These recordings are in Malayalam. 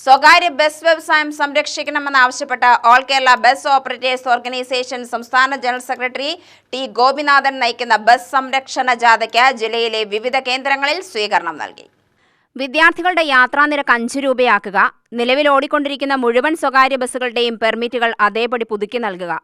സ്വകാര്യ ബസ് വ്യവസായം സംരക്ഷിക്കണമെന്നാവശ്യപ്പെട്ട് all Kerala bus operators organisation സംസ്ഥാന ജനറൽ സെക്രട്ടറി ടി ഗോപിനാഥൻ നയിക്കുന്ന ബസ് സംരക്ഷണ ജാഥയ്ക്ക് ജില്ലയിലെ വിവിധ കേന്ദ്രങ്ങളിൽ സ്വീകരണം നൽകി. വിദ്യാർത്ഥികളുടെ യാത്രാനിരക്ക് അഞ്ച് രൂപയാക്കുക നിലവിൽ ഓടിക്കൊണ്ടിരിക്കുന്ന മുഴുവൻ സ്വകാര്യ ബസ്സുകളുടെയും പെർമിറ്റുകൾ അതേപടി പുതുക്കി നൽകുക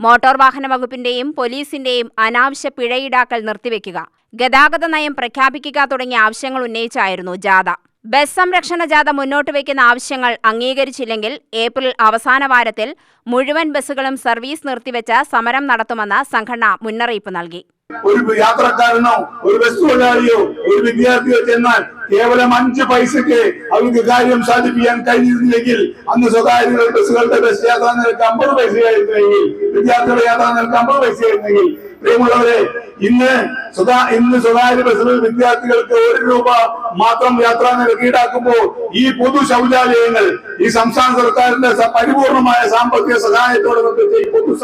മോട്ടോർ വാഹന വകുപ്പിന്റെയും പോലീസിന്റെയും അനാവശ്യ പിഴയിടാക്കൽ നിർത്തിവെക്കുക ഗതാഗത നയം പ്രഖ്യാപിക്കുക തുടങ്ങിയ ആവശ്യങ്ങൾ ഉന്നയിച്ചായിരുന്നു ജാഥ. ബസ് സംരക്ഷണ ജാഥ മുന്നോട്ട് വയ്ക്കുന്ന ആവശ്യങ്ങൾ അംഗീകരിച്ചില്ലെങ്കിൽ ഏപ്രിൽ അവസാന വാരത്തിൽ മുഴുവൻ ബസ്സുകളും സർവീസ് നിർത്തിവെച്ച് സമരം നടത്തുമെന്ന് സംഘടന മുന്നറിയിപ്പ് നൽകി. ഒരു യാത്രക്കാരനോ ഒരു ബസ് തൊഴിലാളിയോ ഒരു വിദ്യാർത്ഥിയോ ചെന്നാൽ കേവലം അഞ്ച് പൈസക്ക് അവർക്ക് കാര്യം സാധിപ്പിക്കാൻ കഴിഞ്ഞിരുന്നില്ലെങ്കിൽ അന്ന് സ്വകാര്യ ബസ്സുകളുടെ ബസ് യാത്രാ നിരക്ക് അമ്പത് പൈസയായിരുന്നെങ്കിൽ വിദ്യാർത്ഥികളുടെ യാത്രാ നിരക്ക് അമ്പത് പൈസയായിരുന്നെങ്കിൽ പ്രിയമുള്ളവരെ ഇന്ന് സ്വകാ ഇന്ന് സ്വകാര്യ ബസ്സുകൾ വിദ്യാർത്ഥികൾക്ക് ഒരു രൂപ മാത്രം യാത്രാ നിരക്ക് ഈടാക്കുമ്പോൾ ഈ പൊതു ശൗചാലയങ്ങൾ ഈ സംസ്ഥാന സർക്കാരിന്റെ പരിപൂർണമായ സാമ്പത്തിക സഹായത്തോടെ ഈ പൊതു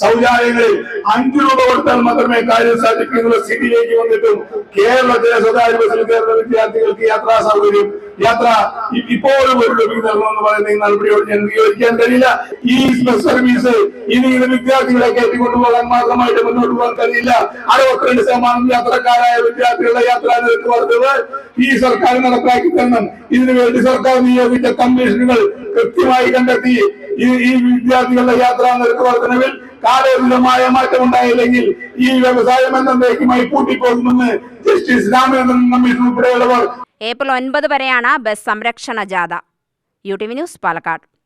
ശൗചാലയങ്ങളിൽ അഞ്ചു രൂപ കൊടുത്താൽ മാത്രമേ കാര്യം സാധിക്കുന്നുള്ള സ്ഥിതിയിലേക്ക് വന്നിട്ടും കേരളത്തിലെ സ്വകാര്യ ബസ്സിൽ കയറുന്ന വിദ്യാർത്ഥികൾക്ക് യാത്രാ സൗകര്യം യാത്ര ഇപ്പോഴും ഒരു രൂപയ്ക്ക് നൽകണമെന്ന് പറയുന്ന ഈ നടപടിയോട് ഞാൻ വിയോജിക്കാൻ കഴിയില്ല. ഈ ബസ് സർവീസ് ഇനി ഇത് വിദ്യാർത്ഥികളെ കയറ്റിക്കൊണ്ടുപോകാൻ മാത്രമായിട്ട് മുന്നോട്ട് പോകാൻ കഴിയില്ല. അറുപത്തിരണ്ട് ശതമാനം യാത്രക്കാരായ വിദ്യാർത്ഥികളുടെ യാത്രാ നിരക്ക് വർദ്ധവ് ഈ സർക്കാർ നടപ്പാക്കി തരണം. ഇതിനു വേണ്ടി സർക്കാർ നിയോഗിച്ച കമ്മീഷനുകൾ കൃത്യമായി കണ്ടെത്തി. ഈ വിദ്യാർത്ഥികളുടെ യാത്രാ നിരക്ക് വർധനവിൽ കാലോചിതമായ മാറ്റം ഉണ്ടായില്ലെങ്കിൽ ഈ വ്യവസായം എന്നേക്കുമായി പൂട്ടിപ്പോകുമെന്ന് ജസ്റ്റിസ് രാമചന്ദ്രൻ കമ്മീഷൻ ഉൾപ്പെടെയുള്ളവർ ഏപ്രിൽ ഒൻപത് വരെയാണ് ബസ് സംരക്ഷണ ജാഥ. U T V news Palakkad.